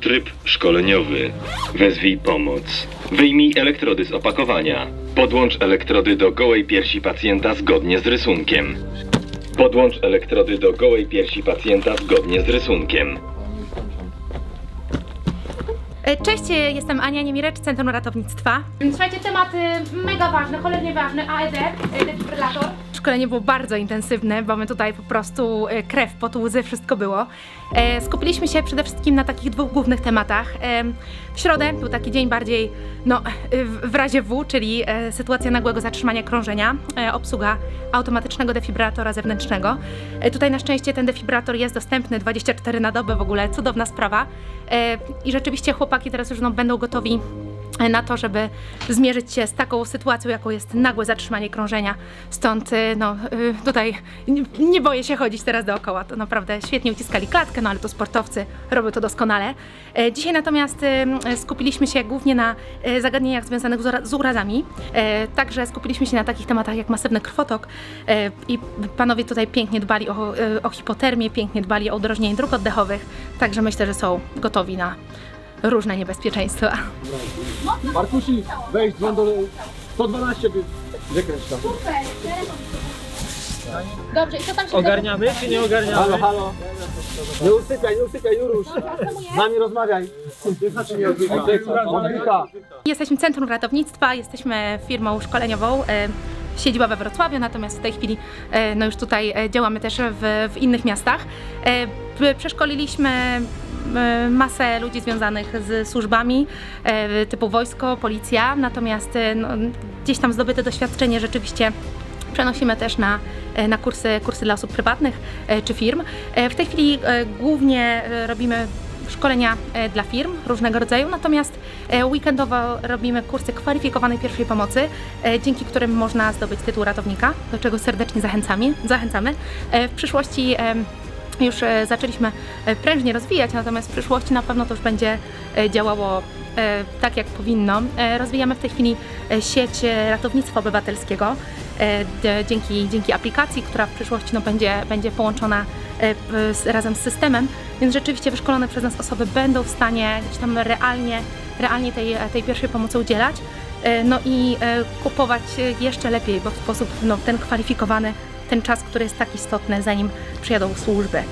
Tryb szkoleniowy. Wezwij pomoc. Wyjmij elektrody z opakowania. Podłącz elektrody do gołej piersi pacjenta zgodnie z rysunkiem. Podłącz elektrody do gołej piersi pacjenta zgodnie z rysunkiem. E, Cześć, e, jestem Ania Niemirecz, Centrum Ratownictwa. Słuchajcie, tematy mega ważne, cholernie ważne, AED, e, defibrylator. Szkolenie było bardzo intensywne, bo my tutaj po prostu e, krew, pot, łzy, wszystko było. E, Skupiliśmy się przede wszystkim na takich dwóch głównych tematach. E, W środę był taki dzień bardziej, no, w razie W, czyli sytuacja nagłego zatrzymania krążenia, obsługa automatycznego defibrylatora zewnętrznego. Tutaj na szczęście ten defibrylator jest dostępny 24 na dobę w ogóle, cudowna sprawa. I rzeczywiście chłopaki teraz już no, będą gotowi na to, żeby zmierzyć się z taką sytuacją, jaką jest nagłe zatrzymanie krążenia. Stąd e, no, e, tutaj nie, boję się chodzić teraz dookoła. To naprawdę świetnie uciskali klatkę, no ale to sportowcy robią to doskonale. E, Dzisiaj natomiast skupiliśmy się głównie na e, zagadnieniach związanych z ura- z urazami. E, Także skupiliśmy się na takich tematach jak masywny krwotok i panowie tutaj pięknie dbali o, o hipotermię, pięknie dbali o udrożnienie dróg oddechowych, także myślę, że są gotowi na różne niebezpieczeństwa. Markusi, wejdź, dzwoń do 112, wy- wykręć tam. Dobrze, i co tam się Ogarniamy czy nie ogarniamy? Halo, halo. Nie usypiaj, nie usypiaj, Jurusz. Z nami rozmawiaj. Znaczy nie. Jesteśmy Centrum Ratownictwa, jesteśmy firmą szkoleniową. E, Siedziba we Wrocławiu, natomiast w tej chwili e, no już tutaj e, działamy też w, w innych miastach. E, Przeszkoliliśmy masę ludzi związanych z służbami typu wojsko, policja, natomiast no, gdzieś tam zdobyte doświadczenie rzeczywiście Przenosimy też na, na kursy, kursy dla osób prywatnych czy firm. W tej chwili głównie robimy szkolenia e, dla firm różnego rodzaju, natomiast e, weekendowo robimy kursy kwalifikowanej pierwszej pomocy, e, dzięki którym można zdobyć tytuł ratownika, do czego serdecznie zachęcamy. zachęcamy. W przyszłości już zaczęliśmy prężnie rozwijać, natomiast w przyszłości na pewno to już będzie działało tak, jak powinno. Rozwijamy w tej chwili sieć ratownictwa obywatelskiego dzięki, dzięki aplikacji, która w przyszłości no, będzie, będzie połączona e, razem z systemem, więc rzeczywiście wyszkolone przez nas osoby będą w stanie gdzieś tam realnie, realnie tej, tej pierwszej pomocy udzielać. E, No i e, kupować e, jeszcze lepiej, bo w sposób no, ten kwalifikowany ten czas, który jest tak istotny, zanim przyjadą służby.